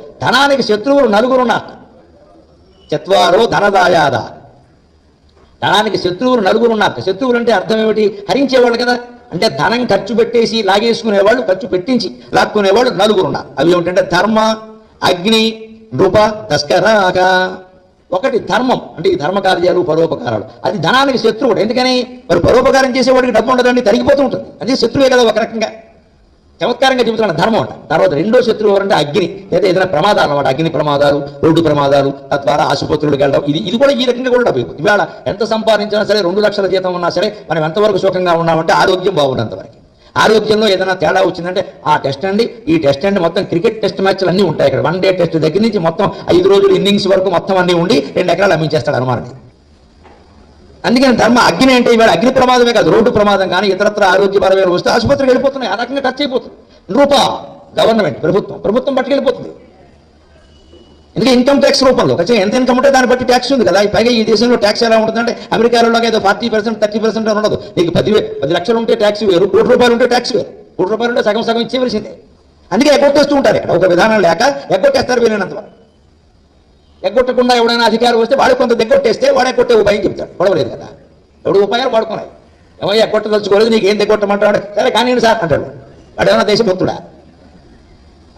ధనానికి శత్రువులు నలుగురున్నారు. చత్వారో ధనదాయాద. ధనానికి శత్రువులు నలుగురున్నారు. శత్రువులు అంటే అర్థం ఏమిటి? హరించేవాళ్ళు కదా. అంటే ధనం ఖర్చు పెట్టేసి లాగేసుకునేవాళ్ళు ఖర్చు పెట్టించి లాక్కునేవాళ్ళు నలుగురున్నారు. అవి ఏమిటంటే ధర్మ అగ్ని నృప తస్కరాక ఒకటి ధర్మం. అంటే ఈ ధర్మ కార్యాలు పరోపకారాలు. అది ధనానికి శత్రువుడు. ఎందుకని? మరి పరోపకారం చేసేవాడికి డబ్బు ఉండదండి తరిగిపోతూ ఉంటుంది. అది శత్రువే కదా ఒక రకంగా. చమత్కారంగా చెబుతున్నాను ధర్మం అంట. తర్వాత రెండో శత్రువు ఎవరంటే అగ్ని. లేదా ఏదైనా ప్రమాదాలు అనమాట అగ్ని ప్రమాదాలు రోడ్డు ప్రమాదాలు తద్వారా ఆసుపత్రులకు వెళ్ళడం. ఇది ఇది కూడా ఈ రకంగా కూడా డబ్బు ఇవాళ ఎంత సంపాదించినా సరే రెండు లక్షల జీతం ఉన్నా సరే మనం ఎంతవరకు సుఖంగా ఉన్నామంటే ఆరోగ్యం బాగున్నంతవరకు ఆరోగ్యంలో ఏదైనా తేడా వచ్చిందంటే ఆ టెస్ట్ అండి. ఈ టెస్ట్ అండి మొత్తం క్రికెట్ టెస్ట్ మ్యాచ్లు అన్నీ ఉంటాయి ఇక్కడ వన్ డే టెస్ట్ దగ్గర నుంచి మొత్తం ఐదు రోజులు ఇన్నింగ్స్ వరకు మొత్తం అన్నీ ఉండి రెండు ఎకరాలు అమ్మించేస్తాడు అనుమానం అందుకని ధర్మ అగ్ని అంటే ఇవాళ అగ్ని ప్రమాదమే కాదు రోడ్డు ప్రమాదం కానీ ఇతరత్ర ఆరోగ్యపరమైన వస్తే ఆసుపత్రికి వెళ్ళిపోతున్నాయి. ఆ రకంగా ఖర్చు అయిపోతుంది. రూప గవర్నమెంట్ ప్రభుత్వం ప్రభుత్వం పట్టుకెళ్ళిపోతుంది. ఎందుకంటే ఇన్కమ్ ట్యాక్స్ రూపంలో ఖచ్చితంగా ఎంత ఇన్కమ్ ఉంటే దాన్ని బట్టి ట్యాక్స్ ఉంది కదా. పైగా ఈ దేశంలో ట్యాక్స్ ఎలా ఉంటుందంటే అమెరికాలో ఏదో ఫార్టీ పర్సెంట్ థర్టీ పర్సెంట్ అని ఉండదు. నీకు పది పది లక్షలు ఉంటే ట్యాక్స్ వేరు కోటి రూపాయలు ఉంటే ట్యాక్స్ వేరు. కోటి రూపాయలు ఉంటే సగం సగం ఇచ్చేవలసిందే అందుకే ఎగ్గొట్టేస్తూ ఉంటారు. ఒక విధానం లేక ఎగ్గొట్టేస్తారు వీలైనంత వరకు. ఎగ్గొట్టకుండా ఎవడైనా అధికారం వస్తే వాడు కొంత దగ్గొట్టేస్తే వాడే కొట్టే ఉపాయం చెప్తాడు పడవలేదు కదా. ఎవడు ఉపాయాలు పడుకున్నాయి ఏమయ్యా ఎగ్గొట్ట తలుచుకోలేదు నీకేం దగ్గొట్టమంటాడు సరే కానీ సార్ అంటాడు. వాడు ఏమైనా దేశభక్తుడా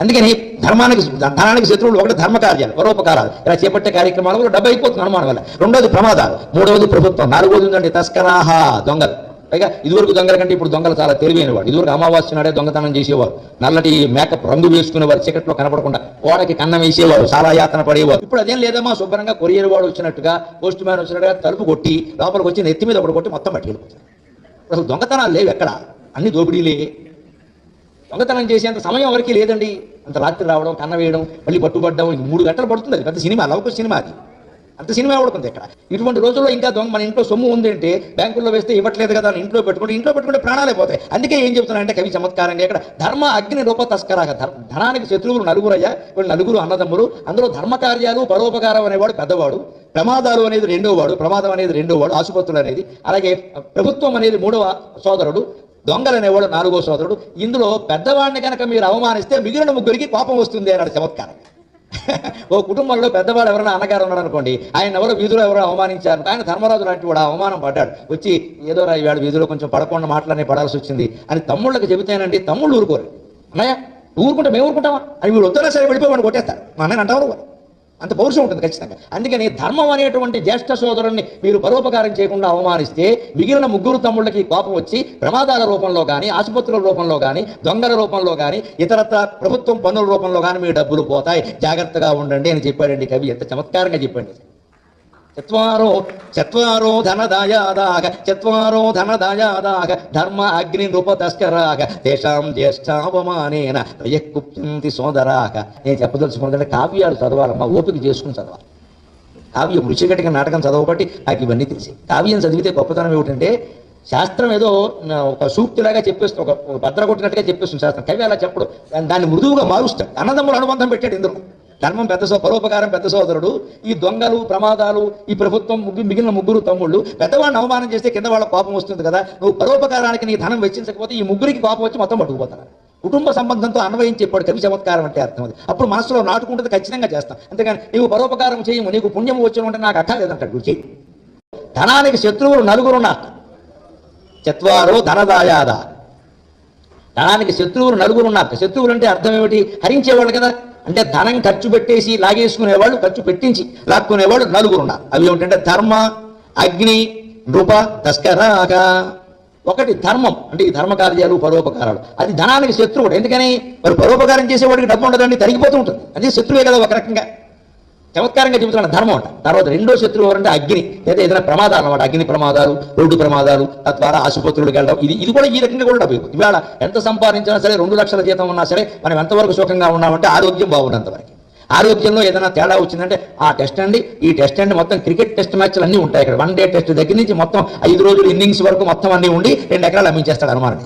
అందుకని ధర్మానికి ధనానికి శత్రువులు ఒకటి ధర్మ కార్యాలు పరోపకారాలు. ఇలా చేపట్టే కార్యక్రమాల వల్ల డబ్బు అయిపోతుంది అనుమానం వల్ల. రెండోది ప్రమాదాలు మూడవది ప్రభుత్వం నాలుగోది ఉందండి తస్కరాహ దొంగలు. పైగా ఇదివరకు దొంగల కంటే ఇప్పుడు దొంగలు చాలా తెలివైన వాడు ఇదివరకు అమావాస్య నాడే దొంగతనం చేసేవారు. నల్లటి మేకప్ రంగు వేసుకునేవారు చీకట్లో కనపడకుండా కోడకి కన్నం వేసేవారు చాలా యాతన పడేవారు. ఇప్పుడు అదేం లేదమ్మా శుభ్రంగా కొరియర్ వాడు వచ్చినట్టుగా పోస్ట్ మ్యాన్ వచ్చినట్టుగా తలుపు కొట్టి లోపలికి వచ్చి నెత్తి మీద ఒకటి కొట్టి మొత్తం పట్టుకెళ్ళిపోతారు. అసలు దొంగతనాలు లేవు ఎక్కడ? అన్ని దోపిడీలే. దొంగతనం చేసేంత సమయం ఎవరికి లేదండి. అంత రాత్రి రావడం కన్న వేయడం మళ్ళీ పట్టుబడ్డం మూడు గంటలు పడుతుంది. అది పెద్ద సినిమా లౌక సినిమా అది. అంత సినిమా పడుతుంది ఇక్కడ. ఇటువంటి రోజుల్లో ఇంకా దొంగ మన ఇంట్లో సొమ్ము ఉందంటే బ్యాంకుల్లో వేస్తే ఇవ్వట్లేదు కదా అని ఇంట్లో పెట్టుకుంటే ఇంట్లో పెట్టుకుంటే ప్రాణాలే పోతాయి. అందుకే ఏం చెప్తున్నా అంటే కవి చమత్కారంగా ఇక్కడ ధర్మ అగ్ని రూప తస్కరాగా ధనానికి శత్రువులు నలుగురయ్యా వీళ్ళు నలుగురు అన్నదమ్ములు. అందులో ధర్మ కార్యాలు పరోపకారం అనేవాడు పెద్దవాడు. ప్రమాదాలు అనేది రెండో వాడు ప్రమాదం అనేది రెండో వాడు ఆసుపత్రులు అనేది. అలాగే ప్రభుత్వం అనేది మూడవ సోదరుడు దొంగలు అనేవాడు నాలుగో సోదరుడు. ఇందులో పెద్దవాడిని కనుక మీరు అవమానిస్తే మిగిలిన ముగ్గురికి కోపం వస్తుంది అన్నాడు చమత్కారం. ఓ కుటుంబంలో పెద్దవాడు ఎవరైనా అన్నగారు ఉన్నాడు అనుకోండి ఆయన ఎవరో వీధిలో ఎవరో అవమానించారు ఆయన ధర్మరాజు లాంటి వాడు అవమానం పడ్డాడు. వచ్చి ఏదో రా ఇవాడు వీధిలో కొంచెం పడకుండా మాట్లాడి పడాల్సి వచ్చింది అని తమ్ముళ్ళకి చెబితేనండి తమ్ముళ్ళు ఊరుకోరు. అన్నయ్య ఊరుకుంటే మేము ఊరుకుంటామా? అని వీళ్ళు వద్దనా సరే వెళ్ళిపోయి కొట్టేస్తారు. మా అన్నయ్య అంటారు అంత పౌరుషం ఉంటుంది ఖచ్చితంగా. అందుకని ధర్మం అనేటువంటి జ్యేష్ఠ సోదరుణ్ణి మీరు పరోపకారం చేయకుండా అవమానిస్తే మిగిలిన ముగ్గురు తమ్ముళ్ళకి కోపం వచ్చి ప్రమాదాల రూపంలో కానీ ఆసుపత్రుల రూపంలో కానీ దొంగల రూపంలో కానీ ఇతరత్ర ప్రభుత్వం పన్నుల రూపంలో కానీ మీ డబ్బులు పోతాయి. జాగ్రత్తగా ఉండండి అని చెప్పాడండి కవి. ఎంత చమత్కారంగా చెప్పండి. చత్వారో చత్వారో ధనదాయాదాగ చత్వారో ధనదాయాదాగ ధర్మ అగ్ని నృపతస్కరాగ తేషాం జ్యేష్ఠావమానేన ప్రయక్కుప్యంతి సోదరాగ నేను చెప్పదలుచుకున్నదంటే కావ్యాలు చదవాలమ్మా ఓపిక చేసుకుని చదవాలి. కావ్యం రుచిగటిక నాటకం చదవబట్టి నాకు ఇవన్నీ తెలిసి. కావ్యం చదివితే గొప్పతనం ఏమిటంటే శాస్త్రం ఏదో ఒక సూక్తిలాగా చెప్పేస్తుంది ఒక భద్ర కొట్టినట్టుగా చెప్పేస్తుంది శాస్త్రం. కవి అలా చెప్పడు. దాన్ని- మృదువుగా మారుస్తాడు. అన్నదమ్ముల అనుబంధం పెట్టాడు ఇందులో. ధర్మం పెద్ద సో పరోపకారం పెద్ద సోదరుడు ఈ దొంగలు ప్రమాదాలు ఈ ప్రభుత్వం ముగ్గు- మిగిలిన ముగ్గురు తమ్ముళ్ళు పెద్దవాడిని అవమానం చేస్తే కింద వాళ్ళ కోపం వస్తుంది కదా నువ్వు పరోపకారానికి నీ ధనం వెచ్చించకపోతే ఈ ముగ్గురికి కోపం వచ్చి మొత్తం పట్టుకుపోతాను కుటుంబ సంబంధంతో అన్వయం చెప్పాడు కవి చమత్కారం అంటే అర్థం అది. అప్పుడు మనసులో నాటుకుంటుంది ఖచ్చితంగా చేస్తాం. అంతేగాని నీవు పరోపకారం చేయము నీకు పుణ్యం వచ్చిన ఉంటే నాకు అక్కర్లేదంటాడు నువ్వు చెయ్యి ధనానికి శత్రువులు నలుగురు చత్వారో ధనదాయాద? ధనానికి శత్రువులు నలుగురు ఉన్నారు శత్రువులు అంటే అర్థం ఏమిటి? హరించేవాళ్ళు కదా. అంటే ధనం ఖర్చు పెట్టేసి లాగేసుకునేవాళ్ళు ఖర్చు పెట్టించి లాక్కునేవాళ్ళు నలుగురు ఉన్నారు. అవి ఏమిటంటే ధర్మ అగ్ని నృప తస్కరాక ఒకటి ధర్మం అంటే ఈ ధర్మ కార్యాలు పరోపకారాలు. అది ధనానికి శత్రువుడు. ఎందుకని? మరి పరోపకారం చేసేవాడికి డబ్బు ఉండదండి తరిగిపోతూ ఉంటుంది. అది శత్రువే కదా ఒక రకంగా. చమత్కారంగా చెబుతున్నాడు ధర్మం అంట. తర్వాత రెండో శత్రువు ఎవరంటే అగ్ని. లేదా ఏదైనా ప్రమాదాలు అనమాట అగ్ని ప్రమాదాలు రోడ్డు ప్రమాదాలు తద్వారా ఆసుపత్రులకు వెళ్ళడం. ఇది ఇది కూడా ఈ రకంగా కూడా డబ్బు ఇవాళ ఎంత సంపాదించినా సరే రెండు లక్షల జీతం ఉన్నా సరే మనం ఎంతవరకు సుఖంగా ఉన్నామంటే ఆరోగ్యం బాగున్నంత వరకు. ఆరోగ్యంలో ఏదైనా తేడా వచ్చిందంటే ఆ టెస్ట్ అండి. ఈ టెస్ట్ అండి మొత్తం క్రికెట్ టెస్ట్ మ్యాచ్లు అన్నీ ఉంటాయి ఇక్కడ వన్ డే టెస్ట్ దగ్గర నుంచి మొత్తం ఐదు రోజులు ఇన్నింగ్స్ వరకు మొత్తం అన్నీ ఉండి రెండు ఎకరాలు అమ్మించేస్తాడు అనుమానం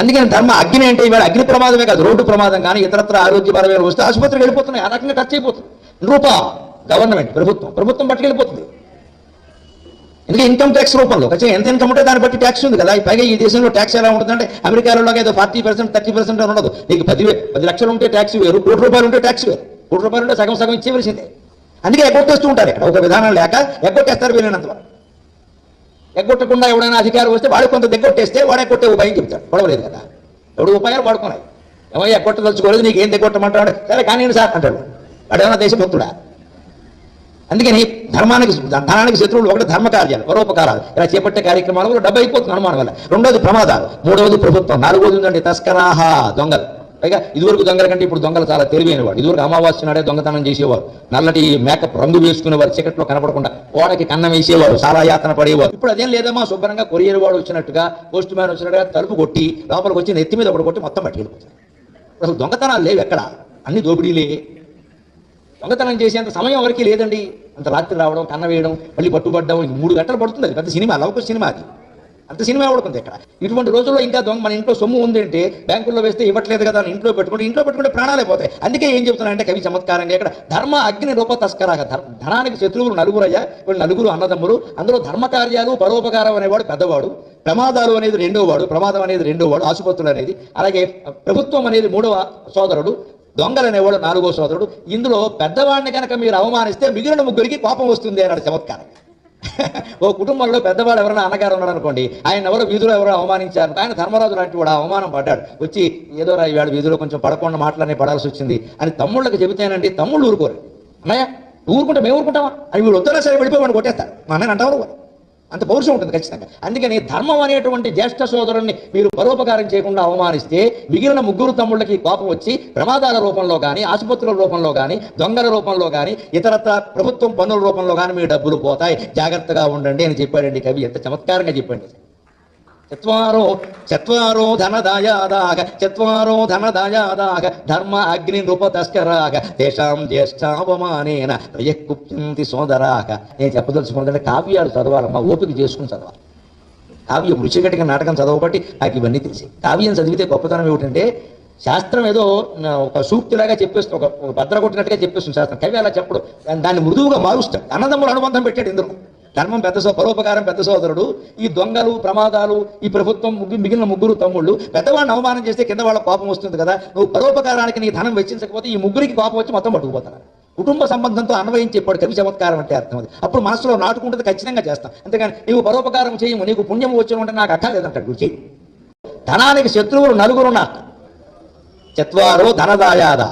అందుకని ధర్మ అగ్ని అంటే ఇవాళ అగ్ని ప్రమాదమే కాదు రోడ్డు ప్రమాదం కానీ ఇతరత్ర ఆరోగ్యపరమైన వస్తే ఆసుపత్రికి వెళ్ళిపోతున్నాయి. ఆ రకంగా ఖర్చు అయిపోతుంది. రూప గవర్నమెంట్ ప్రభుత్వం ప్రభుత్వం పట్టుకెళ్ళిపోతుంది. ఎందుకంటే ఇన్కమ్ ట్యాక్స్ రూపంలో ఖచ్చితంగా ఎంత ఇన్కమ్ ఉంటే దాన్ని బట్టి ట్యాక్స్ ఉంది కదా. పైగా ఈ దేశంలో ట్యాక్స్ ఎలా ఉంటుందంటే అమెరికాలో ఏదో ఫార్టీ పర్సెంట్ థర్టీ పర్సెంట్ అని ఉండదు. నీకు పది పది లక్షలు ఉంటే ట్యాక్స్ వేరు కోటి రూపాయలు ఉంటే ట్యాక్స్ వేరు. కోటి రూపాయలు ఉంటే సగం సగం ఇచ్చేవలసిందే. అందుకే ఎగ్గొట్టేస్తూ ఉంటారు ఇక్కడ. ఒక విధానం లేక ఎగ్గొట్టేస్తారు వీలైనంత వరకు. ఎగ్గొట్టకుండా ఎవడైనా అధికారం వస్తే వాడు కొంత దిగ్గొట్టేస్తే వాడే కొట్టే ఉపాయం చెప్తాడు గొడవలేదు కదా. ఎవడు ఉపాయాలు పడుకున్నాయి ఏమో ఎగ్గొట్టదలుచుకోలేదు నీకు ఏం దగ్గొట్టమంటాడు సరే కానీ సార్ అంటాడు వాడు ఏమైనా దేశభక్తుడా? అందుకని ధర్మానికి ధనానికి శత్రువులు ఒకటి ధర్మ కార్యాలు పరోపకారాలు. ఇలా చేపట్టే కార్యక్రమాల వల్ల డబ్బు అయిపోతుంది అనుమానం వల్ల. రెండోది ప్రమాదాలు మూడవది ప్రభుత్వం నాలుగోది ఉందండి తస్కరాహ దొంగలు. పైగా ఇదివరకు దొంగల కంటే ఇప్పుడు దొంగలు చాలా తెలివైనవాడు. ఇదివరకు అమావాస్య నాడే దొంగతనం చేసేవారు. నల్లటి మేకప్ రంగు వేసుకునేవారు. చీకట్లో కనపడకుండా ఓడకి కన్నం వేసేవారు. చాలా యాతన పడేవారు. ఇప్పుడు అదేం లేదమ్మా శుభ్రంగా కొరియర్ వాడు వచ్చినట్టుగా పోస్ట్ మ్యాన్ వచ్చినట్టుగా తలుపు కొట్టి లోపలికి వచ్చి నెత్తి మీద ఒకటి కొట్టి మొత్తం పట్టుకెళ్ళిపోతారు. అసలు దొంగతనాలు లేవు ఎక్కడ? అన్ని దోపిడీలే. దొంగతనం చేసేంత సమయం ఎవరికి లేదండి. అంత రాత్రి రావడం కన్న వేయడం మళ్ళీ పట్టుబడ్డం మూడు గంటలు పడుతుంది. అది పెద్ద సినిమా లవకు సినిమా అది. అంత సినిమా పడుతుంది ఇక్కడ? ఇటువంటి రోజుల్లో ఇంకా దొంగ మన ఇంట్లో సొమ్ము ఉందంటే బ్యాంకుల్లో వేస్తే ఇవ్వట్లేదు కదా ఇంట్లో పెట్టుకుంటే ఇంట్లో పెట్టుకుంటే ప్రాణాలే పోతాయి. అందుకే ఏం చెప్తున్నానంటే కవి చమత్కారంగా ఇక్కడ ధర్మ అగ్ని రూప తస్కరాగా ధనానికి శత్రువులు నలుగురయ్యా వీళ్ళు నలుగురు అన్నదమ్ములు. అందులో ధర్మకార్యాలు పరోపకారం అనేవాడు పెద్దవాడు. ప్రమాదాలు అనేది రెండోవాడు ప్రమాదం అనేది రెండో వాడు ఆసుపత్రులు అనేది. అలాగే ప్రభుత్వం అనేది మూడవ సోదరుడు దొంగలు అనేవాడు నాలుగో సోదరుడు. ఇందులో పెద్దవాడిని కనుక మీరు అవమానిస్తే మిగిలిన ముగ్గురికి కోపం వస్తుంది అన్నాడు చమత్కారం. ఓ కుటుంబంలో పెద్దవాడు ఎవరైనా అన్నగారు ఉన్నాడు అనుకోండి ఆయన ఎవరో వీధిలో ఎవరో అవమానించారు ఆయన ధర్మరాజు లాంటి వాడు అవమానం పడ్డాడు. వచ్చి ఏదో రాడు వీధిలో కొంచెం పడకుండా మాటలనే పడాల్సి వచ్చింది అని తమ్ముళ్ళకి చెబితేనండి తమ్ముళ్ళు ఊరుకోరు. అన్నయ్య ఊరుకుంటే మేము ఊరుకుంటామా? అని వీళ్ళు వద్దరా సరే వెళ్ళిపోయి వాడిని కొట్టేస్తారు మా అన్నయ్య అంటారు అంత పౌరుషం ఉంటుంది ఖచ్చితంగా. అందుకని ధర్మం అనేటువంటి జ్యేష్ఠ సోదరుణ్ణి మీరు పరోపకారం చేయకుండా అవమానిస్తే మిగిలిన ముగ్గురు తమ్ముళ్ళకి కోపం వచ్చి ప్రమాదాల రూపంలో కానీ ఆసుపత్రుల రూపంలో కానీ దొంగల రూపంలో కానీ ఇతరత్ర ప్రభుత్వం పన్నుల రూపంలో కానీ మీ డబ్బులు పోతాయి. జాగ్రత్తగా ఉండండి అని చెప్పాడండి కవి. ఎంత చమత్కారంగా చెప్పండి. చత్వారో చత్వారో ధనదాయాదాగ చత్వారో ధనదాయాదాగ ధర్మ అగ్ని నృప తస్కరాగ తేషాం జ్యేష్ఠావమానేన ప్రయకుప్యంతి సోదరాగ నేను చెప్పదలుచుకుంటే కావ్యాలు చదవాలమ్మా ఓపిక చేసుకుని చదవాలి. కావ్యం రుచిగట్టిగా నాటకం చదవబట్టి నాకు ఇవన్నీ తెలిసి. కావ్యం చదివితే గొప్పతనం ఏమిటంటే శాస్త్రం ఏదో ఒక సూక్తిలాగా చెప్పేస్తుంది ఒక భద్ర కొట్టినట్టుగా చెప్పేస్తుంది శాస్త్రం. కవి అలా చెప్పడు. దాన్ని- మృదువుగా మారుస్తాడు. అన్నదమ్ములు అనుబంధం పెట్టాడు ఎందుకు ధర్మం పెద్ద సో పరోపకారం పెద్ద సోదరుడు ఈ దొంగలు ప్రమాదాలు ఈ ప్రభుత్వం మిగిలిన ముగ్గురు తమ్ముళ్ళు పెద్దవాడిని అవమానం చేస్తే కింద వాళ్ళ కోపం వస్తుంది కదా నువ్వు పరోపకారానికి నీ ధనం వెచ్చించకపోతే ఈ ముగ్గురికి కోపం వచ్చి మొత్తం పట్టుకుపోతారు. కుటుంబ సంబంధంతో అన్వయం చెప్పాడు కవి చమత్కారం అంటే అర్థం అది. అప్పుడు మనసులో నాటుకుంటుంది ఖచ్చితంగా చేస్తాం. అంతేగాని నీవు పరోపకారం చేయము నీకు పుణ్యం వచ్చిన ఉంటే నాకు అక్కర్లేదంటాడు గురు చేయి ధనానికి శత్రువులు నలుగురు నాకు చత్వారో ధనదాయాద.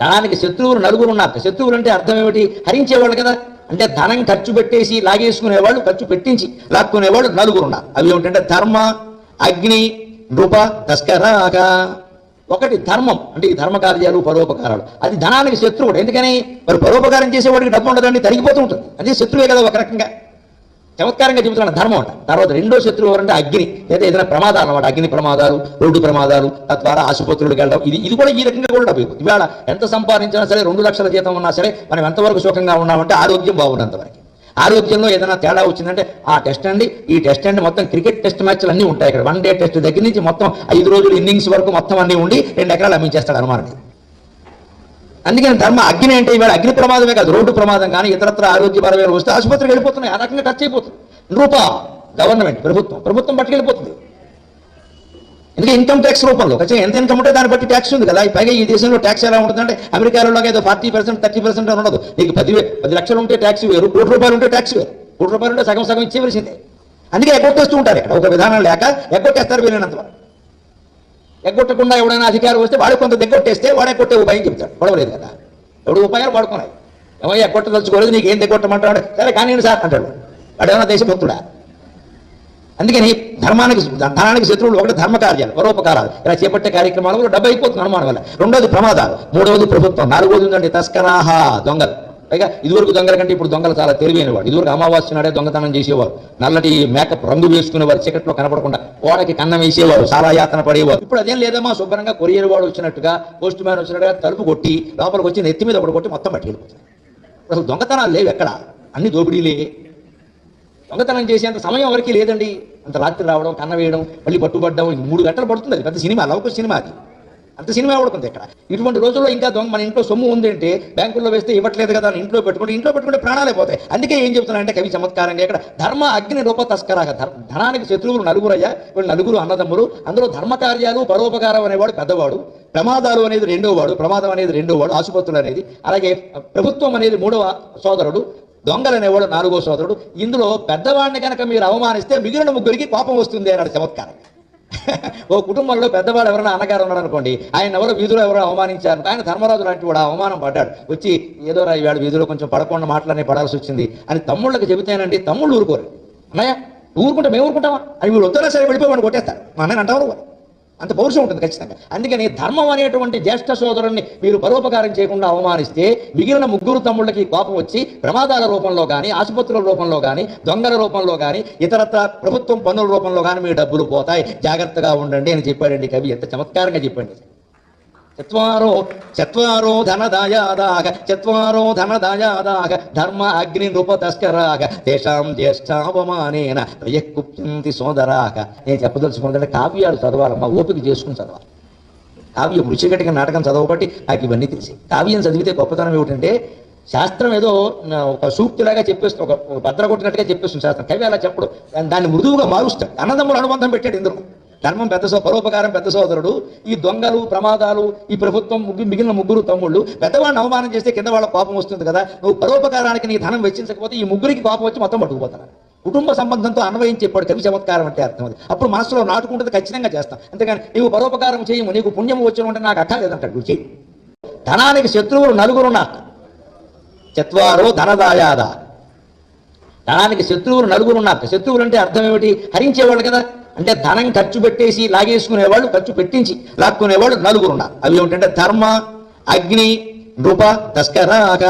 ధనానికి శత్రువులు నలుగురు ఉన్నారు. శత్రువులు అంటే అర్థం ఏమిటి? హరించేవాళ్ళు కదా. అంటే ధనం ఖర్చు పెట్టేసి లాగేసుకునేవాళ్ళు ఖర్చు పెట్టించి లాక్కునేవాళ్ళు నలుగురు ఉన్నారు. అవి ఏమిటంటే ధర్మ అగ్ని నృప తస్కరాక ఒకటి ధర్మం. అంటే ఈ ధర్మ కార్యాలు పరోపకారాలు. అది ధనానికి శత్రువుడు. ఎందుకని? మరి పరోపకారం చేసేవాడికి డబ్బు ఉండదండి తరిగిపోతూ ఉంటుంది. అదే శత్రువే కదా ఒక రకంగా. చమత్కారంగా చెబుతున్నాను ధర్మం అంట. తర్వాత రెండో శత్రువు ఎవరంటే అగ్ని. లేదా ఏదైనా ప్రమాదాలు అనమాట అగ్ని ప్రమాదాలు రోడ్డు ప్రమాదాలు తద్వారా ఆసుపత్రులకు వెళ్ళడం. ఇది ఇది కూడా ఈ రకంగా కూడా డబ్బు ఇవాళ ఎంత సంపాదించినా సరే రెండు లక్షల జీతం ఉన్నా సరే మనం ఎంతవరకు సుఖంగా ఉన్నామంటే ఆరోగ్యం బాగున్నంత వరకు. ఆరోగ్యంలో ఏదైనా తేడా వచ్చిందంటే ఆ టెస్ట్ అండి. ఈ టెస్ట్ అండి మొత్తం క్రికెట్ టెస్ట్ మ్యాచ్లు అన్నీ ఉంటాయి ఇక్కడ. వన్ డే టెస్ట్ దగ్గర నుంచి మొత్తం ఐదు రోజులు ఇన్నింగ్స్ వరకు మొత్తం అన్నీ ఉండి రెండు ఎకరాలు అమ్మించేస్తాడు అనుమానం అందుకని ధర్మ అగ్ని అంటే ఇవాళ అగ్ని ప్రమాదమే కాదు రోడ్డు ప్రమాదం కానీ ఇతరత్ర ఆరోగ్యపరమైన వస్తే ఆసుపత్రికి వెళ్ళిపోతున్నాయి. ఆ రకంగా టచ్ అయిపోతుంది. రూప గవర్నమెంట్ ప్రభుత్వం. ప్రభుత్వం పట్టుకెళ్ళిపోతుంది. ఎందుకంటే ఇన్కమ్ ట్యాక్స్ రూపంలో ఖచ్చితంగా ఎంత ఇన్కమ్ ఉంటే దాన్ని బట్టి ట్యాక్స్ ఉంది కదా. పైగా ఈ దేశంలో ట్యాక్స్ ఎలా ఉంటుందంటే అమెరికాలో ఏదో ఫార్టీ పర్సెంట్ థర్టీ పర్సెంట్ అని ఉండదు. నీకు పది పది లక్షలు ఉంటే ట్యాక్స్ వేరు కోటి రూపాయలు ఉంటే ట్యాక్స్ వేరు. కోటి రూపాయలు ఉంటే సగం సగం ఇచ్చేవలసిందే అందుకే ఎగ్గొట్టేస్తూ ఉంటారు. ఇక్కడ ఒక విధానం లేక ఎగ్గొట్టేస్తారు వీలైనంత వరకు. ఎగ్గొట్టకుండా ఎవడైనా అధికారం వస్తే వాడు కొంత దగ్గొట్టేస్తే వాడే కొట్టే ఉపాయం చెప్తాడు గొడవలేదు కదా. ఎవడు ఉపాయాలు పడుకున్నాయి ఏమో ఎగ్గొట్టదలుచుకోలేదు నీకు ఏం దగ్గొట్టమంటాడు సరే కానీ సార్ అంటాడు. వాడు ఏమైనా దేశభక్తుడా అందుకని ధర్మానికి ధనానికి శత్రువులు ఒకటి ధర్మ కార్యాలు పరోపకారాలు. ఇలా చేపట్టే కార్యక్రమాలు కూడా డబ్బు అయిపోతుంది అనుమానం వల్ల. రెండోది ప్రమాదాలు మూడవది ప్రభుత్వం నాలుగోది ఉందండి తస్కరాహ దొంగలు. పైగా ఇదివరకు దొంగల కంటే ఇప్పుడు దొంగలు చాలా తెలివైనవాడు. ఇదివరకు అమావాస్య నాడే దొంగతనం చేసేవారు. నల్లటి మేకప్ రంగు వేసుకునేవారు. చీకట్లో కనపడకుండా కోడకి కన్నం వేసేవారు. చాలా యాతన పడేవారు. ఇప్పుడు అదేం లేదమ్మా శుభ్రంగా కొరియర్ వాడు వచ్చినట్టుగా పోస్ట్ మ్యాన్ వచ్చినట్టుగా తలుపు కొట్టి లోపలికి వచ్చి నెత్తి మీద ఒకటి కొట్టి మొత్తం పట్టుకెళ్ళిపోతారు అసలు దొంగతనాలు లేవు ఎక్కడ? అన్ని దోపిడీలే. దొంగతనం చేసేంత సమయం ఎవరికి లేదండి. అంత రాత్రి రావడం కన్న వేయడం మళ్ళీ పట్టుబడ్డం మూడు గంటలు పడుతుంది. అది పెద్ద సినిమా లవకు సినిమా అది. అంత సినిమా ఎవడుకుంది ఇక్కడ. ఇటువంటి రోజుల్లో ఇంకా దొంగ మన ఇంట్లో సొమ్ము ఉందంటే బ్యాంకుల్లో వేస్తే ఇవ్వట్లేదు కదా అని ఇంట్లో పెట్టుకుంటే ఇంట్లో పెట్టుకుంటే ప్రాణాలే పోతాయి. అందుకే ఏం చెప్తున్నారంటే కవి చమత్కారంగా ఇక్కడ ధర్మ అగ్ని రూప తస్కరాగా ధనానికి శత్రువులు నలుగురయ్యా వీళ్ళు నలుగురు అన్నదమ్ములు అందులో ధర్మ కార్యాలు పరోపకారం అనేవాడు పెద్దవాడు ప్రమాదాలు అనేది రెండో వాడు ప్రమాదం అనేది రెండో వాడు ఆసుపత్రులు అనేది అలాగే ప్రభుత్వం అనేది మూడవ సోదరుడు దొంగలు అనేవాడు నాలుగో సోదరుడు. ఇందులో పెద్దవాడిని కనుక మీరు అవమానిస్తే మిగిలిన ముగ్గురికి కోపం వస్తుంది అన్నాడు చమత్కారం. ఓ కుటుంబంలో పెద్దవాడు ఎవరైనా అన్నగారు ఉన్నాడు అనుకోండి ఆయన ఎవరో వీధిలో ఎవరో అవమానించారు ఆయన ధర్మరాజు లాంటి వాడు అవమానం పడ్డాడు. వచ్చి ఏదో రా ఇవాడు వీధిలో కొంచెం పడకుండా మాట్లాడి పడాల్సి వచ్చింది అని తమ్ముళ్ళకి చెబితేనండి తమ్ముళ్ళు ఊరుకోరు. అన్నయ్య ఊరుకుంటే మేము ఊరుకుంటామా? అని వీళ్ళు వద్దనా సరే వెళ్ళిపోయి వాడిని కొట్టేస్తారు. మా అన్నయ్య అంటారు అంత పౌరుషం ఉంటుంది ఖచ్చితంగా. అందుకని ధర్మం అనేటువంటి జ్యేష్ఠ సోదరుణ్ణి మీరు పరోపకారం చేయకుండా అవమానిస్తే మిగిలిన ముగ్గురు తమ్ముళ్ళకి కోపం వచ్చి ప్రమాదాల రూపంలో కానీ ఆసుపత్రుల రూపంలో కానీ దొంగల రూపంలో కానీ ఇతరత్ర ప్రభుత్వం పన్నుల రూపంలో కానీ మీ డబ్బులు పోతాయి. జాగ్రత్తగా ఉండండి అని చెప్పాడండి కవి. ఎంత చమత్కారంగా చెప్పండి. చత్వారో చత్వారో ధనదాయాదాగ చత్వారో ధనదాయాదాగ ధర్మ అగ్ని నృప తస్కరాగ తేషాం జ్యేష్ఠావమానేన ప్రయకుప్యంతి సోదరాగ నేను చెప్పదలుచుకుంటే కావ్యాలు చదవాలమ్మా ఓపిక చేసుకుని చదవాలి. కావ్యం రుచిగట్టిగా నాటకం చదవబట్టి నాకు ఇవన్నీ తెలిసి. కావ్యం చదివితే గొప్పతనం ఏమిటంటే శాస్త్రం ఏదో ఒక సూక్తిలాగా చెప్పేస్తుంది ఒక భద్ర కొట్టినట్టుగా చెప్పేస్తుంది శాస్త్రం. కవి అలా చెప్పడు. దాన్ని- దాన్ని మృదువుగా మారుస్తాడు. అన్నదమ్ములు అనుబంధం పెట్టాడు ఇందులో ధర్మం పెద్ద సో పరోపకారం పెద్ద సోదరుడు ఈ దొంగలు ప్రమాదాలు ఈ ప్రభుత్వం మిగిలిన ముగ్గురు తమ్ముళ్ళు పెద్దవాడిని అవమానం చేస్తే కింద వాళ్ళ కోపం వస్తుంది కదా నువ్వు పరోపకారానికి నీ ధనం వెచ్చించకపోతే ఈ ముగ్గురికి కోపం వచ్చి మొత్తం పట్టుకుపోతున్నారు కుటుంబ సంబంధంతో అన్వయం చెప్పాడు కవి చమత్కారం అంటే అర్థం అది. అప్పుడు మనసులో నాటుకుంటుంది ఖచ్చితంగా చేస్తాం. అంతేగాని నీవు పరోపకారం చేయము నీకు పుణ్యం వచ్చిన ఉంటే నాకు అక్కర్లేదంటాడు నువ్వు చెయ్యి. ధనానికి శత్రువులు నలుగురు నాకు చత్వారో ధనదాయాద? ధనానికి శత్రువులు నలుగురు ఉన్నారు శత్రువులు అంటే అర్థం ఏమిటి? హరించేవాళ్ళు కదా. అంటే ధనం ఖర్చు పెట్టేసి లాగేసుకునేవాళ్ళు ఖర్చు పెట్టించి లాక్కునేవాళ్ళు నలుగురు ఉన్నారు. అవి ఏమిటంటే ధర్మ అగ్ని నృప తస్కరాక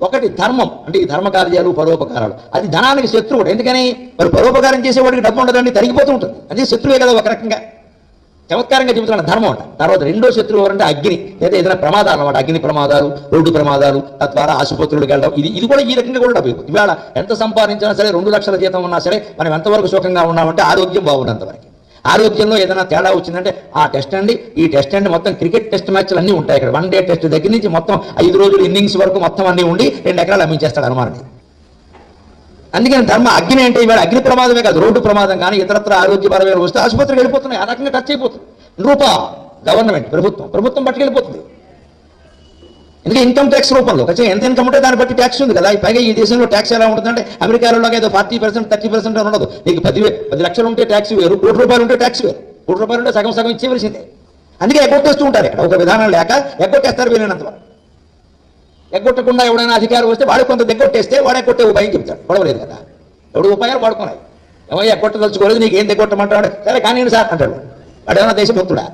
ఒకటి ధర్మం అంటే ఈ ధర్మ కార్యాలు పరోపకారాలు. అది ధనానికి శత్రువుడు. ఎందుకని? మరి పరోపకారం చేసేవాడికి డబ్బు ఉండదండి తరిగిపోతూ ఉంటుంది. అదే శత్రువే కదా ఒక రకంగా. చమత్కారంగా చెబుతున్నాడు ధర్మం అంట. తర్వాత రెండో శత్రువు ఎవరంటే అగ్ని. లేదా ఏదైనా ప్రమాదాలు అనమాట అగ్ని ప్రమాదాలు రోడ్డు ప్రమాదాలు తద్వారా ఆసుపత్రులకు వెళ్ళడం. ఇది ఇది కూడా ఈ రకంగా కూడా డబ్బు ఇవాళ ఎంత సంపాదించినా సరే రెండు లక్షల జీతం ఉన్నా సరే మనం ఎంతవరకు సుఖంగా ఉన్నామంటే ఆరోగ్యం బాగున్నంత వరకు. ఆరోగ్యంలో ఏదైనా తేడా వచ్చిందంటే ఆ టెస్ట్ అండి. ఈ టెస్ట్ అండి మొత్తం క్రికెట్ టెస్ట్ మ్యాచ్లు అన్నీ ఉంటాయి ఇక్కడ వన్ డే టెస్ట్ దగ్గర నుంచి మొత్తం ఐదు రోజులు ఇన్నింగ్స్ వరకు మొత్తం అన్నీ ఉండి రెండు ఎకరాలు అమ్మించేస్తాడు అనుమానం అందుకని ధర్మ అగ్ని అంటే ఇవాళ అగ్ని ప్రమాదమే కాదు రోడ్డు ప్రమాదం కానీ ఇతరత్ర ఆరోగ్యపరమైన వస్తే ఆసుపత్రికి వెళ్ళిపోతున్నాయి. ఆ రకంగా ఖర్చు అయిపోతుంది. రూప గవర్నమెంట్ ప్రభుత్వం ప్రభుత్వం పట్టుకెళ్ళిపోతుంది ఎందుకంటే ఇన్కమ్ ట్యాక్స్ రూపంలో ఖచ్చితంగా ఎంత ఇన్కమ్ ఉంటే దాన్ని బట్టి ట్యాక్స్ ఉంది కదా. పైగా ఈ దేశంలో ట్యాక్స్ ఎలా ఉంటుందంటే అమెరికాలో ఏదో ఫార్టీ పర్సెంట్ థర్టీ పర్సెంట్ ఉండదు. నీకు పది పది లక్షలు ఉంటే ట్యాక్స్ వేరు కోటి రూపాయలు ఉంటే ట్యాక్స్ వేరు. కోటి రూపాయలు ఉంటే సగం సగం ఇచ్చేవలసిందే అందుకే ఎగ్గొట్టేస్తూ ఉంటారు ఇక్కడ. ఒక విధానం లేక ఎగ్గొట్టేస్తారు వీలైనంత వరకు. ఎగ్గొట్టకుండా ఎవడైనా అధికారం వస్తే వాడు కొంత దగ్గొట్టేస్తే వాడే కొట్టే ఉపాయం చెప్తాడు గొడవలేదు కదా. ఎవడు ఉపాయాలు వాడుకున్నాయి ఏమో ఎగ్గొట్టదలుచుకోలేదు నీకు ఏం దగ్గొట్టమంటాడు సరే కానీ సార్ అంటాడు వాడు ఏమైనా దేశభక్తుడా?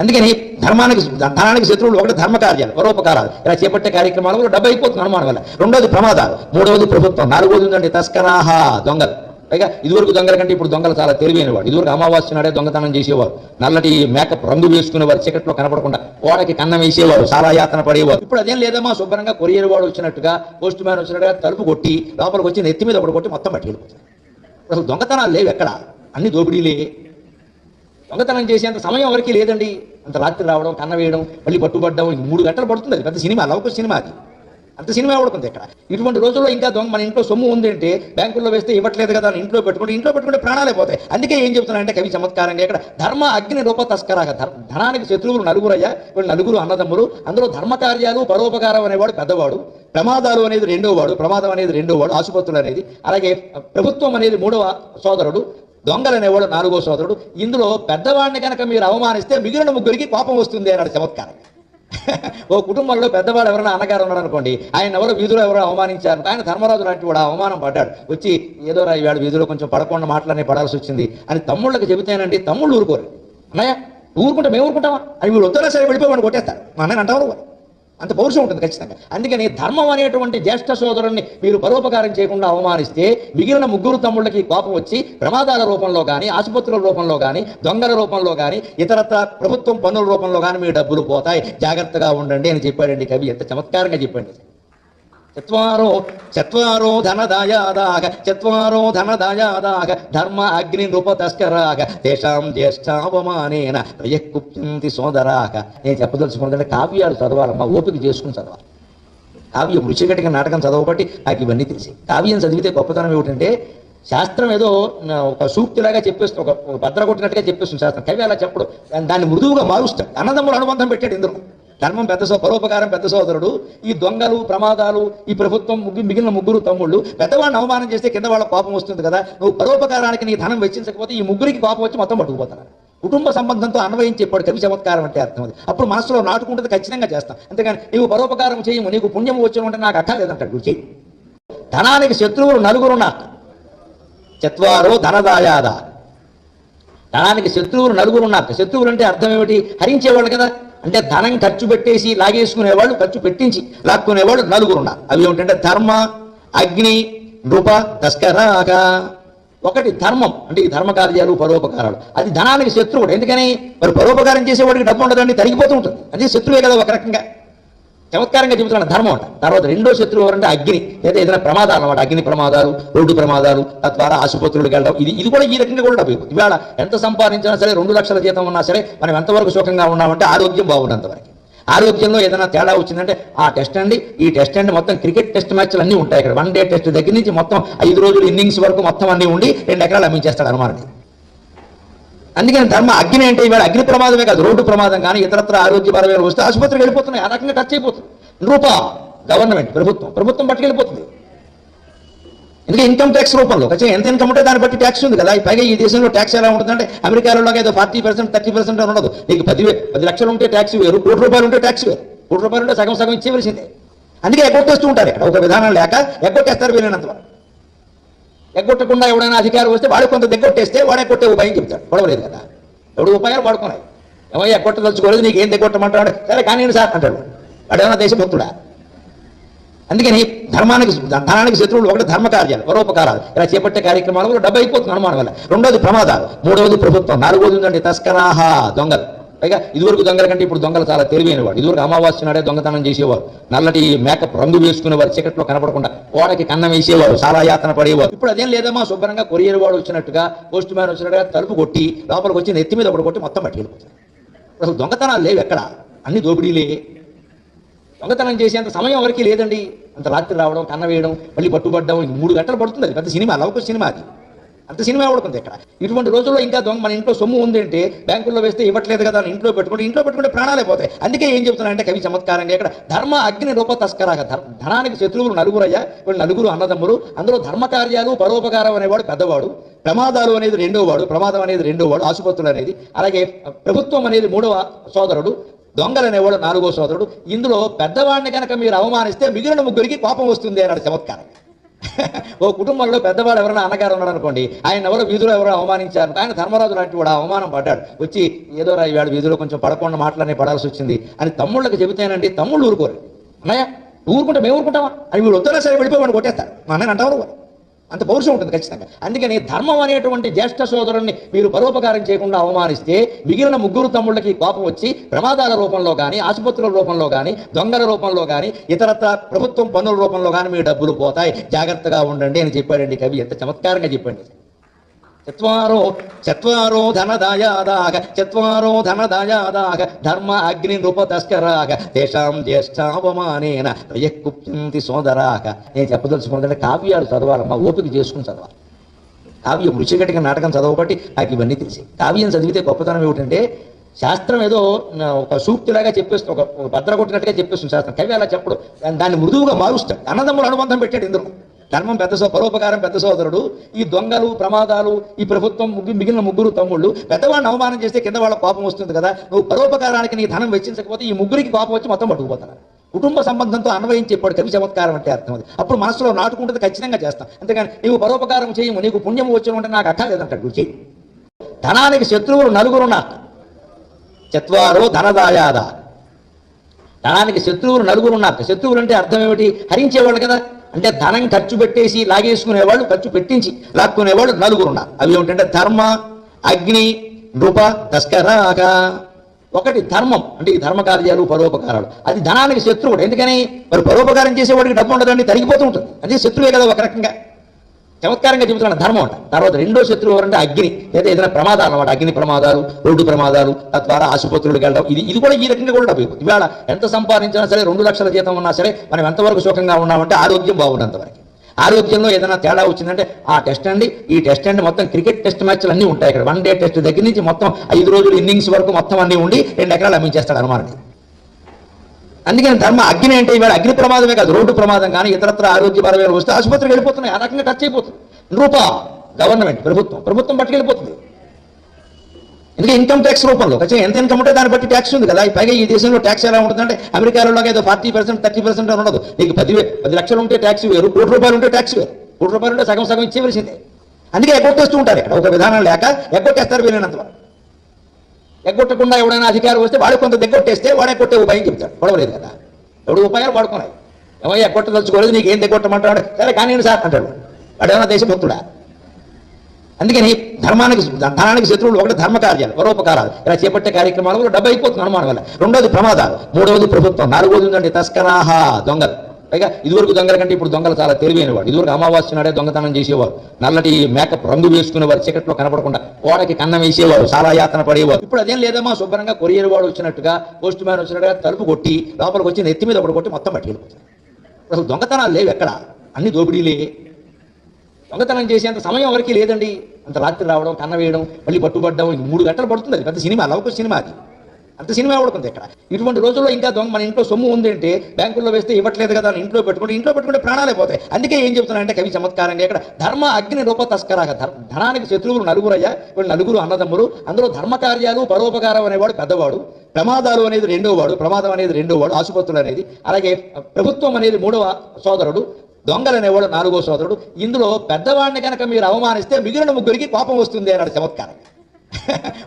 అందుకని ధర్మానికి ధనానికి శత్రువులు ఒకటి ధర్మకార్యాలు పరోపకారాలు. ఇలా చేపట్టే కార్యక్రమాల వల్ల డబ్బు అయిపోతుంది అనుమానం వల్ల. రెండోది ప్రమాదాలు మూడవది ప్రభుత్వం నాలుగోది ఉందండి తస్కరాహ దొంగలు. పైగా ఇదివరకు దొంగల కంటే ఇప్పుడు దొంగలు చాలా తెలివైనవాడు. ఇదివరకు అమావాస్య నాడే దొంగతనం చేసేవారు. నల్లటి మేకప్ రంగు వేసుకునేవారు. చీకట్లో కనపడకుండా కోడకి కన్నం వేసేవారు. చాలా యాతన పడేవారు. ఇప్పుడు అదేం లేదమ్మా శుభ్రంగా కొరియర్ వాడు వచ్చినట్టుగా పోస్ట్ మ్యాన్ వచ్చినట్టుగా తలుపు కొట్టి లోపలికి వచ్చి నెత్తి మీద ఒకటి కొట్టి మొత్తం పట్టుకెళ్ళిపోతారు అసలు దొంగతనాలు లేవు ఎక్కడ? అన్ని దోపిడీలే. దొంగతనం చేసేంత సమయం ఎవరికి లేదండి. అంత రాత్రి రావడం కన్న వేయడం మళ్ళీ పట్టుబడ్డం మూడు గంటలు పడుతుంది. అది పెద్ద సినిమా లవకు సినిమా అది. అంత సినిమా పడుతుంది ఇక్కడ. ఇటువంటి రోజుల్లో ఇంకా దొంగ మన ఇంట్లో సొమ్ము ఉంది అంటే బ్యాంకుల్లో వేస్తే ఇవ్వట్లేదు కదా ఇంట్లో పెట్టుకుంటే ఇంట్లో పెట్టుకుంటే ప్రాణాలే పోతాయి. అందుకే ఏం చెప్తున్నానంటే కవి చమత్కారంగా ఇక్కడ ధర్మ అగ్ని రూప తస్కరాగ ధర్- ధనానికి శత్రువులు నలుగురయ్యా వీళ్ళు నలుగురు అన్నదమ్ములు. అందులో ధర్మ కార్యాలు పరోపకారం అనేవాడు పెద్దవాడు. ప్రమాదాలు అనేది రెండో వాడు ప్రమాదం అనేది రెండో వాడు ఆసుపత్రులు అనేది. అలాగే ప్రభుత్వం అనేది మూడవ సోదరుడు దొంగలు అనేవాడు నాలుగో సోదరుడు. ఇందులో పెద్దవాడిని కనుక మీరు అవమానిస్తే మిగిలిన ముగ్గురికి కోపం వస్తుంది అన్నాడు చమత్కారం. ఓ కుటుంబంలో పెద్దవాడు ఎవరైనా అన్నగారు ఉన్నాడు అనుకోండి ఆయన ఎవరో వీధిలో ఎవరో అవమానించారు ఆయన ధర్మరాజు లాంటి వాడు అవమానం పడ్డాడు. వచ్చి ఏదో రా వాడు వీధిలో కొంచెం పడకుండా మాట్లాడి పడాల్సి వచ్చింది అని తమ్ముళ్ళకి చెబితేనండి తమ్ముళ్ళు ఊరుకోరు. అన్నయ్య ఊరుకుంటే మేము ఊరుకుంటామా? అని వీళ్ళు వద్దరా సరే వెళ్ళిపోయి వాడు కొట్టేస్తారు. మా అన్నయ్య అంటారు అంత పౌరుషం ఉంటుంది ఖచ్చితంగా. అందుకని ధర్మం అనేటువంటి జ్యేష్ఠ సోదరుణ్ణి మీరు పరోపకారం చేయకుండా అవమానిస్తే మిగిలిన ముగ్గురు తమ్ముళ్ళకి కోపం వచ్చి ప్రమాదాల రూపంలో కానీ ఆసుపత్రుల రూపంలో కానీ దొంగల రూపంలో కానీ ఇతరత్ర ప్రభుత్వం పన్నుల రూపంలో కానీ మీ డబ్బులు పోతాయి. జాగ్రత్తగా ఉండండి అని చెప్పాడండి కవి. ఎంత చమత్కారంగా చెప్పండి. చత్వారో చత్వారో ధనదాయాదాగ చత్వారో ధనదాయాదాగ ధర్మ అగ్ని నృపతస్కరాగ తేషాం జ్యేష్ఠావమానేన ప్రయకుప్యంతి సోదరాక నేను చెప్పదలుచుకుంటే కావ్యాలు చదవాలమ్మా ఓపిక చేసుకుని చదవాలి. కావ్యం రుచికటిక నాటకం చదవబట్టి నాకు ఇవన్నీ తెలిసి. కావ్యం చదివితే గొప్పతనం ఏమిటంటే శాస్త్రం ఏదో ఒక సూక్తిలాగా చెప్పేస్తుంది ఒక భద్ర కొట్టినట్టుగా చెప్పేస్తుంది శాస్త్రం. కవి అలా చెప్పడు. దాన్ని- దాన్ని మృదువుగా మారుస్తాడు. అన్నదమ్ములు అనుబంధం పెట్టాడు ఇందులో ధర్మం పెద్ద సో పరోపకారం పెద్ద సోదరుడు ఈ దొంగలు ప్రమాదాలు ఈ ప్రభుత్వం మిగిలిన ముగ్గురు తమ్ముళ్ళు పెద్దవాడిని అవమానం చేస్తే కింద వాళ్ళ కోపం వస్తుంది కదా నువ్వు పరోపకారానికి నీ ధనం వెచ్చించకపోతే ఈ ముగ్గురికి కోపం వచ్చి మొత్తం పట్టుకుపోతారు. కుటుంబ సంబంధంతో అన్వయం చెప్పాడు కవి చమత్కారం అంటే అర్థం అది. అప్పుడు మనసులో నాటుకుంటుంది ఖచ్చితంగా చేస్తాం. అంతేగాని నీవు పరోపకారం చేయము నీకు పుణ్యం వచ్చిన ఉంటే నాకు అక్కర్లేదంటాడు నువ్వు చెయ్యి ధనానికి శత్రువులు నలుగురు చత్వారో ధనదాయాద. ధనానికి శత్రువులు నలుగురు శత్రువులు అంటే అర్థం ఏమిటి? హరించేవాళ్ళు కదా. అంటే ధనం ఖర్చు పెట్టేసి లాగేసుకునేవాళ్ళు ఖర్చు పెట్టించి లాక్కునేవాళ్ళు నలుగురు ఉన్నారు. అవి ఏమిటంటే ధర్మ అగ్ని నృప తస్కరాక ఒకటి ధర్మం. అంటే ఈ ధర్మ కార్యాలు పరోపకారాలు. అది ధనానికి శత్రువుడు. ఎందుకని? మరి పరోపకారం చేసేవాడికి డబ్బు ఉండదండి తరిగిపోతూ ఉంటుంది. అది శత్రువే కదా ఒక రకంగా. చమత్కారంగా చెబుతున్నాడు ధర్మం అంట. తర్వాత రెండో శత్రువు ఎవరంటే అగ్ని. లేదా ఏదైనా ప్రమాదాలు అనమాట అగ్ని ప్రమాదాలు రోడ్డు ప్రమాదాలు తద్వారా ఆసుపత్రులకు వెళ్ళడం. ఇది ఇది కూడా ఈ రకంగా కూడా అయిపోతుంది. ఇవాళ ఎంత సంపాదించినా సరే రెండు లక్షల జీతం ఉన్నా సరే మనం ఎంతవరకు సుఖంగా ఉన్నామంటే ఆరోగ్యం బాగున్నంతవరకు ఆరోగ్యంలో ఏదైనా తేడా వచ్చిందంటే ఆ టెస్ట్ అండి. ఈ టెస్ట్ అండి మొత్తం క్రికెట్ టెస్ట్ మ్యాచ్లు అన్నీ ఉంటాయి ఇక్కడ వన్ డే టెస్ట్ దగ్గర నుంచి మొత్తం ఐదు రోజులు ఇన్నింగ్స్ వరకు మొత్తం అన్నీ ఉండి రెండు ఎకరాలు అమ్మించేస్తాడు అనమాట అందుకని ధర్మ అగ్ని అంటే ఇవాళ అగ్ని ప్రమాదమే కాదు రోడ్డు ప్రమాదం కానీ ఇతరత్ర ఆరోగ్యపరమైన వస్తే ఆసుపత్రికి వెళ్ళిపోతున్నాయి. ఆ రకంగా టచ్ అయిపోతుంది. రూప గవర్నమెంట్ ప్రభుత్వం ప్రభుత్వం పట్టుకెళ్ళిపోతుంది. ఎందుకంటే ఇన్కమ్ ట్యాక్స్ రూపంలో ఖచ్చితంగా ఎంత ఇన్కమ్ ఉంటే దాన్ని బట్టి ట్యాక్స్ ఉంది కదా. పైగా ఈ దేశంలో ట్యాక్స్ ఎలా ఉంటుందంటే అమెరికాలో ఏదో ఫార్టీ పర్సెంట్ థర్టీ పర్సెంట్ అని ఉండదు. నీకు పది పది లక్షలు ఉంటే ట్యాక్స్ వేరు కోటి రూపాయలు ఉంటే ట్యాక్స్ వేరు. కోటి రూపాయలు ఉంటే సగం సగం ఇచ్చేవలసిందే అందుకే ఎగ్గొట్టేస్తూ ఉంటారు ఇక్కడ. ఒక విధానం లేక ఎగ్గొట్టేస్తారు వీలైనంత వరకు. ఎగ్గొట్టకుండా ఎవడైనా అధికారం వస్తే వాడు కొంత దిగ్గొట్టేస్తే వాడే కొట్టే ఉపాయం చెప్తాడు గొడవలేదు కదా. ఎవడు ఉపాయాలు వాడుకున్నాయి ఏమయ్యా ఎగ్గొట్టదలుచుకోలేదు నీకు ఏం దగ్గొట్టమంటాడు సరే కానీ సార్ అంటాడు వాడు దేశభక్తుడా? అందుకని ధర్మానికి ధనానికి శత్రువులు ఒకటి ధర్మకార్యాలు పరోపకారాలు. ఇలా చేపట్టే కార్యక్రమాలు డబ్బు అయిపోతుంది అనుమానం వల్ల. రెండోది ప్రమాదాలు మూడవది ప్రభుత్వం నాలుగోది ఉందండి తస్కరాహ దొంగలు. పైగా ఇదివరకు దొంగల కంటే ఇప్పుడు దొంగలు చాలా తెలివైనవాడు. ఇదివరకు అమావాస్య నాడే దొంగతనం చేసేవారు. నల్లటి మేకప్ రంగు వేసుకునేవారు. చీకట్లో కనపడకుండా ఓడకి కన్నం వేసేవారు. చాలా యాతన పడేవారు. ఇప్పుడు అదేం లేదమ్మా శుభ్రంగా కొరియర్ వాడు వచ్చినట్టుగా పోస్ట్ మ్యాన్ వచ్చినట్టుగా తలుపు కొట్టి లోపలికి వచ్చి నెత్తి మీద ఒకటి కొట్టి మొత్తం పట్టుకెళ్ళిపోతారు అసలు దొంగతనాలు లేవు ఎక్కడ? అన్ని దోపిడీలే. దొంగతనం చేసేంత సమయం ఎవరికి లేదండి. అంత రాత్రి రావడం కన్న వేయడం మళ్ళీ పట్టుబడ్డం మూడు గంటలు పడుతుంది అది. పెద్ద సినిమా లవకు సినిమా అది. అంత సినిమా పడుతుంది ఇక్కడ. ఇటువంటి రోజుల్లో ఇంకా దొంగ మన ఇంట్లో సొమ్ము ఉందంటే బ్యాంకుల్లో వేస్తే ఇవ్వట్లేదు కదా ఇంట్లో పెట్టుకుంటే ఇంట్లో పెట్టుకుంటే ప్రాణాలే పోతాయి. అందుకే ఏం చెప్తున్నానంటే కవి చమత్కారంగా ఇక్కడ ధర్మ అగ్ని రూప తస్కరాగ ధర్- ధనానికి శత్రువులు నలుగురయ్యా వీళ్ళు నలుగురు అన్నదమ్ములు అందులో ధర్మ కార్యాలు పరోపకారం అనేవాడు పెద్దవాడు ప్రమాదాలు అనేది రెండో వాడు ప్రమాదం అనేది రెండో వాడు ఆసుపత్రులు అనేది అలాగే ప్రభుత్వం అనేది మూడవ సోదరుడు దొంగలు అనేవాడు నాలుగో సోదరుడు ఇందులో పెద్దవాడిని కనుక మీరు అవమానిస్తే మిగిలిన ముగ్గురికి కోపం వస్తుంది అన్నాడు చమత్కారం. ఓ కుటుంబంలో పెద్దవాడు ఎవరైనా అన్నగారు ఉన్నాడు అనుకోండి ఆయన ఎవరో వీధిలో ఎవరో అవమానించారు ఆయన ధర్మరాజు లాంటి వాడు అవమానం పడ్డాడు. వచ్చి ఏదో రా ఇవాడు వీధిలో కొంచెం పడకుండా మాట్లాడి పడాల్సి వచ్చింది అని తమ్ముళ్ళకి చెబితేనండి తమ్ముళ్ళు ఊరుకోరు. అన్నయ్య ఊరుకుంటే మేము ఊరుకుంటామా? అని వీడు వద్దరా సరే వెళ్ళిపోయి కొట్టేస్తారు మా అన్నయ్య అంటారు అంత పౌరుషం ఉంటుంది ఖచ్చితంగా. అందుకని ధర్మం అనేటువంటి జ్యేష్ఠ సోదరుణ్ణి మీరు పరోపకారం చేయకుండా అవమానిస్తే మిగిలిన ముగ్గురు తమ్ముళ్ళకి కోపం వచ్చి ప్రమాదాల రూపంలో కానీ ఆసుపత్రుల రూపంలో కానీ దొంగల రూపంలో కానీ ఇతరత్ర ప్రభుత్వం పన్నుల రూపంలో కానీ మీ డబ్బులు పోతాయి. జాగ్రత్తగా ఉండండి అని చెప్పాడండి కవి. ఎంత చమత్కారంగా చెప్పండి. చత్వారో చత్వారో ధనదాయాదాగ చత్వారో ధనదాయాదాగ ధర్మ అగ్ని నృపతస్కరాగ తేషాం జ్యేష్ఠావమానేన ప్రయకుప్యంతి సోదరాక నేను చెప్పదలుచుకుంటే కావ్యాలు చదవాలమ్మా ఓపిక చేసుకుని చదవాలి. కావ్యం రుచికటిక నాటకం చదవబట్టి నాకు ఇవన్నీ తెలిసి. కావ్యం చదివితే గొప్పతనం ఏమిటంటే శాస్త్రం ఏదో ఒక సూక్తిలాగా చెప్పేస్తుంది ఒక భద్ర కొట్టినట్టుగా చెప్పేస్తుంది శాస్త్రం. కవి అలా చెప్పడు. దాన్ని- దాన్ని మృదువుగా మారుస్తాడు. అన్నదమ్ములు అనుబంధం పెట్టాడు ఇందులో. ధర్మం పెద్ద సో పరోపకారం పెద్ద సోదరుడు ఈ దొంగలు ప్రమాదాలు ఈ ప్రభుత్వం మిగిలిన ముగ్గురు తమ్ముళ్ళు పెద్దవాడిని అవమానం చేస్తే కింద వాళ్ళ కోపం వస్తుంది కదా నువ్వు పరోపకారానికి నీ ధనం వెచ్చించకపోతే ఈ ముగ్గురికి కోపం వచ్చి మొత్తం పట్టుకుపోతారు. కుటుంబ సంబంధంతో అన్వయం చెప్పాడు కవి చమత్కారం అంటే అర్థం అది. అప్పుడు మనసులో నాటుకుంటుంది ఖచ్చితంగా చేస్తాం. అంతేగాని నీవు పరోపకారం చేయము నీకు పుణ్యం వచ్చిన ఉంటే నాకు అక్కర్లేదంటాడు నువ్వు చెయ్యి ధనానికి శత్రువులు నలుగురు నాకు చత్వారో ధనదాయాద. ధనానికి శత్రువులు నలుగురు ఉన్నారు శత్రువులు అంటే అర్థం ఏమిటి? హరించేవాళ్ళు కదా. అంటే ధనం ఖర్చు పెట్టేసి లాగేసుకునేవాళ్ళు ఖర్చు పెట్టించి లాక్కునేవాళ్ళు నలుగురు ఉన్నారు. అవి ఏమిటంటే ధర్మ అగ్ని నృప తస్కరాక ఒకటి ధర్మం. అంటే ఈ ధర్మ కార్యాలు పరోపకారాలు. అది ధనానికి శత్రువుడు. ఎందుకని? మరి పరోపకారం చేసేవాడికి డబ్బు ఉండదండి తరిగిపోతూ ఉంటుంది. అదే శత్రువే కదా ఒక రకంగా. చమత్కారంగా చెబుతున్నాడు ధర్మం అంట. తర్వాత రెండో శత్రువు ఎవరంటే అగ్ని. లేదా ఏదైనా ప్రమాదాలు అనమాట అగ్ని ప్రమాదాలు రోడ్డు ప్రమాదాలు తద్వారా ఆసుపత్రులకు వెళ్ళడం. ఇది ఇది కూడా ఈ రకంగా కూడా అయిపోతుంది. ఇవాళ ఎంత సంపాదించినా సరే రెండు లక్షల జీతం ఉన్నా సరే మనం ఎంతవరకు సుఖంగా ఉన్నామంటే ఆరోగ్యం బాగున్నంతవరకు ఆరోగ్యంలో ఏదైనా తేడా వచ్చిందంటే ఆ టెస్ట్ అండి. ఈ టెస్ట్ అండి మొత్తం క్రికెట్ టెస్ట్ మ్యాచ్లు అన్నీ ఉంటాయి ఇక్కడ వన్ డే టెస్ట్ దగ్గర నుంచి మొత్తం ఐదు రోజులు ఇన్నింగ్స్ వరకు మొత్తం అన్నీ ఉండి రెండు ఎకరాలు అమ్మించేస్తాడు అనుమానం అందుకని ధర్మ అగ్ని అంటే ఇవాళ అగ్ని ప్రమాదమే కాదు రోడ్డు ప్రమాదం కానీ ఇతరత్ర ఆరోగ్యపరమైన వస్తే ఆసుపత్రికి వెళ్ళిపోతున్నాయి ఆ రకంగా టచ్ అయిపోతుంది. రూపా గవర్నమెంట్ ప్రభుత్వం ప్రభుత్వం పట్టుకెళ్ళిపోతుంది. ఎందుకంటే ఇన్కమ్ ట్యాక్స్ రూపంలో ఖచ్చితంగా ఎంత ఇన్కమ్ ఉంటే దాన్ని బట్టి ట్యాక్స్ ఉంది కదా. పైగా ఈ దేశంలో ట్యాక్స్ ఎలా ఉంటుందంటే అమెరికాలో ఏదో ఫార్టీ పర్సెంట్ థర్టీ పర్సెంట్ అని ఉండదు. నీకు పది పది లక్షలు ఉంటే ట్యాక్స్ వేరు కోటి రూపాయలు ఉంటే ట్యాక్స్ వేరు. కోటి రూపాయలు ఉంటే సగం సగం ఇచ్చేవలసిందే అందుకే ఎగ్గొట్టేస్తూ ఉంటారు ఇక్కడ. ఒక విధానం లేక ఎగ్గొట్టేస్తారు వీలైనంత వరకు. ఎగ్గొట్టకుండా ఎవడైనా అధికారం వస్తే వాడు కొంత దగ్గొట్టేస్తే వాడే కొట్టే ఉపాయం చెప్తాడు గొడవలేదు కదా. ఎవడు ఉపాయాలు వాడుకున్నాయి ఏమయ్య ఎగ్గొట్టదలుచుకోలేదు నీకు ఏం దగ్గొట్టమంటాడు సరే కానీ సార్ అంటాడు. వాడు దేశభక్తుడా? అందుకని ధర్మానికి ధనానికి శత్రువులు ఒకటి ధర్మకార్యాలు పరోపకారాలు. ఇలా చేపట్టే కార్యక్రమాల వల్ల డబ్బు అయిపోతుంది అనుమానం వల్ల. రెండోది ప్రమాదాలు మూడవది ప్రభుత్వం నాలుగోది ఉందండి తస్కరాహ దొంగలు. పైగా ఇదివరకు దొంగల కంటే ఇప్పుడు దొంగలు చాలా తెలివైనవాడు. ఇదివరకు అమావాస్య నాడే దొంగతనం చేసేవారు. నల్లటి మేకప్ రంగు వేసుకునేవారు. చీకట్లో కనపడకుండా కోడకి కన్నం వేసేవారు. చాలా యాతన పడేవారు. ఇప్పుడు అదేం లేదమ్మా శుభ్రంగా కొరియర్ వాడు వచ్చినట్టుగా పోస్ట్ మ్యాన్ వచ్చినట్టుగా తలుపు కొట్టి లోపలికి వచ్చి నెత్తి మీద ఒకటి కొట్టి మొత్తం పట్టుకెళ్ళిపోతారు అసలు దొంగతనాలు లేవు ఎక్కడ? అన్ని దోపిడీలే. దొంగతనం చేసేంత సమయం ఎవరికి లేదండి. అంత రాత్రి రావడం కన్న వేయడం మళ్ళీ పట్టుబడ్డం మూడు గంటలు పడుతుంది. అది పెద్ద సినిమా లవకు సినిమా అది. అంత సినిమా పడుతుంది ఇక్కడ. ఇటువంటి రోజుల్లో ఇంకా దొంగ మన ఇంట్లో సొమ్ము ఉందంటే బ్యాంకుల్లో వేస్తే ఇవ్వట్లేదు కదా ఇంట్లో పెట్టుకుంటే ఇంట్లో పెట్టుకుంటే ప్రాణాలే పోతాయి. అందుకే ఏం చెప్తున్నానంటే కవి చమత్కారంగా ఇక్కడ ధర్మ అగ్ని రూప తస్కరాగా ధర్- ధనానికి శత్రువులు నలుగురయ్యా వీళ్ళు నలుగురు అన్నదమ్ములు. అందులో ధర్మ కార్యాలు పరోపకారం అనేవాడు పెద్దవాడు. ప్రమాదాలు అనేది రెండో వాడు ప్రమాదం అనేది రెండో వాడు ఆసుపత్రులు అనేది. అలాగే ప్రభుత్వం అనేది మూడవ సోదరుడు దొంగలు అనేవాడు నాలుగో సోదరుడు. ఇందులో పెద్దవాడిని కనుక మీరు అవమానిస్తే మిగిలిన ముగ్గురికి కోపం వస్తుంది అన్నాడు చమత్కారం.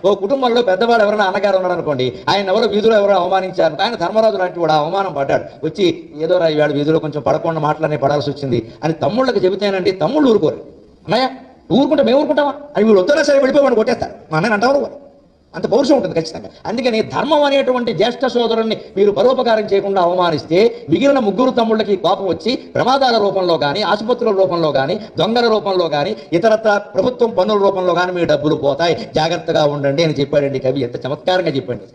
ఓ కుటుంబంలో పెద్దవాడు ఎవరైనా అన్నగారు ఉన్నాడు అనుకోండి ఆయన ఎవరో వీధిలో ఎవరో అవమానించారు ఆయన ధర్మరాజు లాంటి వాడు అవమానం పడ్డాడు. వచ్చి ఏదో రా ఇవాడు వీధిలో కొంచెం పడకుండా మాటలనే పడాల్సి వచ్చింది అని తమ్ముళ్ళకి చెబితేనండి తమ్ముళ్ళు ఊరుకోరు. అన్నయ్య ఊరుకుంటే మేము ఊరుకుంటామా? అని వీడు వద్దరా సరే వెళ్ళిపోయి కొట్టేస్తారు మా అన్నయ్య అంటారు అంత పౌరుషం ఉంటుంది ఖచ్చితంగా. అందుకని ధర్మం అనేటువంటి జ్యేష్ఠ సోదరుణ్ణి మీరు పరోపకారం చేయకుండా అవమానిస్తే మిగిలిన ముగ్గురు తమ్ముళ్ళకి కోపం వచ్చి ప్రమాదాల రూపంలో కానీ ఆసుపత్రుల రూపంలో కానీ దొంగల రూపంలో కానీ ఇతరత్ర ప్రభుత్వం పన్నుల రూపంలో కానీ మీ డబ్బులు పోతాయి. జాగ్రత్తగా ఉండండి అని చెప్పాడండి కవి. ఎంత చమత్కారంగా చెప్పండి.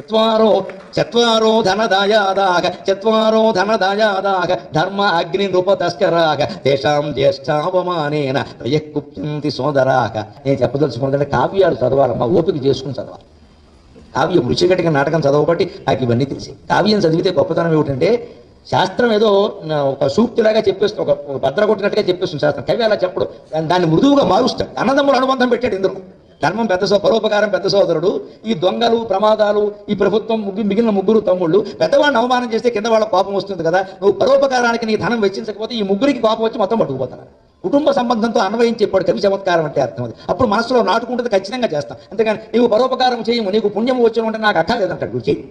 చత్వారో చత్వారో ధనదాయాదాగ చత్వారో ధనదాయాదాగ ధర్మ అగ్ని నృపతస్కరాగ తేషాం జ్యేష్ఠావమానేన ప్రయకుప్యంతి సోదరాగ నేను చెప్పదలుచుకుంటే కావ్యాలు చదవాలమ్మా ఓపిక చేసుకుని చదవాలి. కావ్యం రుచిగట్టిగా నాటకం చదవబట్టి నాకు ఇవన్నీ తెలిసి. కావ్యం చదివితే గొప్పతనం ఏమిటంటే శాస్త్రం ఏదో ఒక సూక్తిలాగా చెప్పేస్తుంది ఒక భద్ర కొట్టినట్టుగా చెప్పేస్తుంది శాస్త్రం. కవి అలా చెప్పడు. దాన్ని- మృదువుగా మారుస్తాడు. అన్నదమ్ముల అనుబంధం పెట్టాడు ఇందులో. ధర్మం పెద్ద సో పరోపకారం పెద్ద సోదరుడు ఈ దొంగలు ప్రమాదాలు ఈ ప్రభుత్వం మిగిలిన ముగ్గురు తమ్ముళ్ళు పెద్దవాడిని అవమానం చేస్తే కింద వాళ్ళ కోపం వస్తుంది కదా నువ్వు పరోపకారానికి నీ ధనం వెచ్చించకపోతే ఈ ముగ్గురికి కోపం వచ్చి మొత్తం పట్టుకుపోతాను కుటుంబ సంబంధంతో అన్వయం చెప్పాడు కవి చమత్కారం అంటే అర్థం అది. అప్పుడు మనసులో నాటుకుంటుంది ఖచ్చితంగా చేస్తాం. అంతేగాని నీవు పరోపకారం చేయము నీకు పుణ్యం వచ్చిన ఉంటే నాకు అక్కర్లేదంటాడు నువ్వు చెయ్యి